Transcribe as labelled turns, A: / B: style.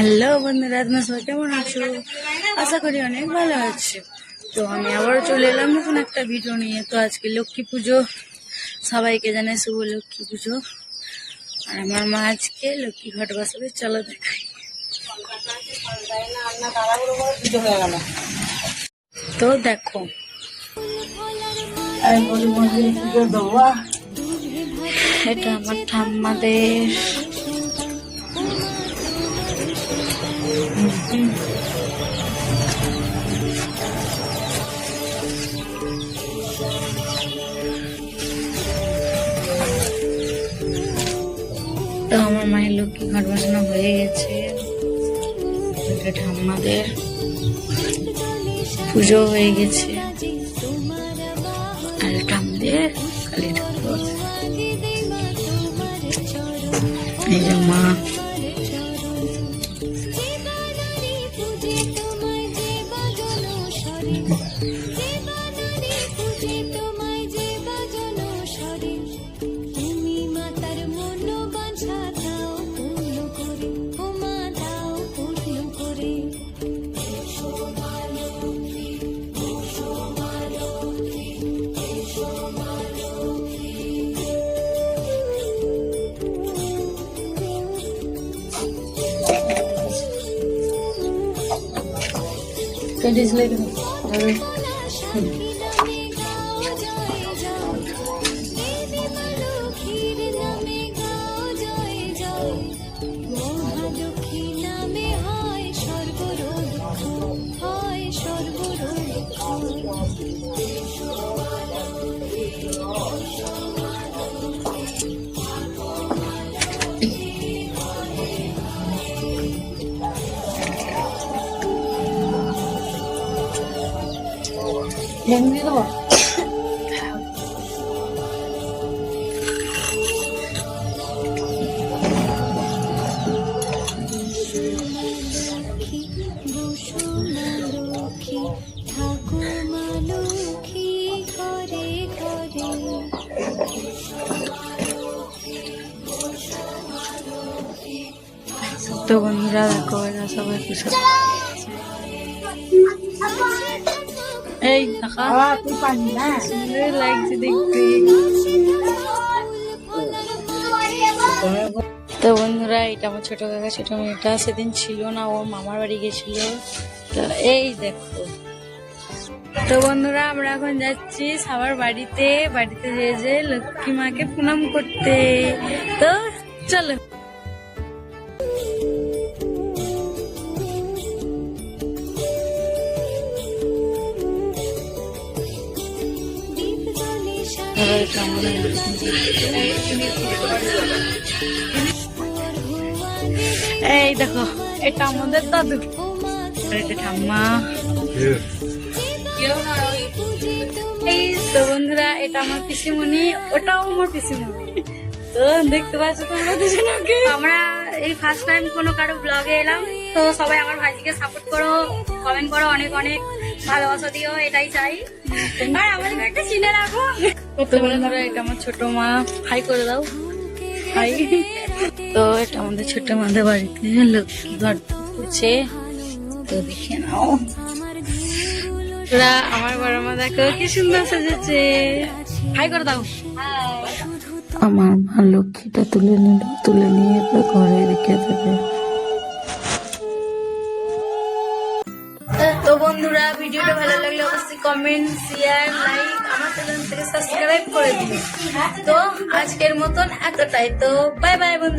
A: Hello বন্ধুরা তোমরা সবাই কেমন আছো? আশা করি অনেক ভালো আছো। তো আমি আবারও চলে এলাম নতুন একটা ভিডিও নিয়ে। তো আজকে লক্ষ্মী পুজো। সবাইকে জানাই শুভ লক্ষ্মী পুজো। আর আমার মা আজকে লক্ষ্মী ঘট বসাবে চলো দেখাই। তো দেখো। এটা আমার ঠাম্মাদের তো আমার মায়ের লক্ষ্মী ঘর বসানো হয়ে গেছে। ঠাম্মাদের পুজো হয়ে গেছে। আর এটা আমাদের কালী ঠাকুর। এই যে মা So it. Is like... লেবু দিয়ে দেবো তো বন্ধুরা দেখো এরা সবাই কিছু এই দেখা।
B: তুই পারবি না
A: সুন্দর লাগছে দেখতে তো বন্ধুরা, এটা আমার ছোট কাকা, ছোট মেয়েটা সেদিন ছিল না ওর মামার বাড়ি গেছিল। তো এই দেখো। তো বন্ধুরা, আমরা এখন যাচ্ছি সবার বাড়িতে। বাড়িতে যেয়ে যে লক্ষ্মী মাকে প্রণাম করতে। তো চলো। এই দেখো, এটা আমাদের দাদু। এটা ঠাম্মা। এই তো বন্ধুরা, এটা আমার পিসিমণি, ওটাও আমার পিসিমণি। তো দেখতে পাচ্ছ তোমরা আমরা এই ফার্স্ট টাইম কোনো কারও ব্লগে এলাম, তো সবাই আমার ভাইজিকে সাপোর্ট করো। কমেন্ট করো, অনেক অনেক ভালোবাসা দিও, এটাই চাই। আর আমাদের একটা চিনে রাখো। তো বন্ধুরা এটা আমার ছোট মা। হাই করে দাও। হাই তো এটা আমাদের ছোট মাদের বাড়িতে লক্ষ্মী ঘর করছে। তো দেখে নাও। ওরা আমার বড় মা, দেখো, কি সুন্দর সেজেছে হাই করে দাও। আমার মা লক্ষ্মীটা তুলে নিল, তুলে নিয়ে ঘরে রেখে দেবে। বন্ধুরা, ভিডিওটা ভালো লাগলে অবশ্যই কমেন্ট শেয়ার লাইক আমার চ্যানেল থেকে সাবস্ক্রাইব করে দিন তো আজকের মতন এতটাই। তো বাই বাই বন্ধু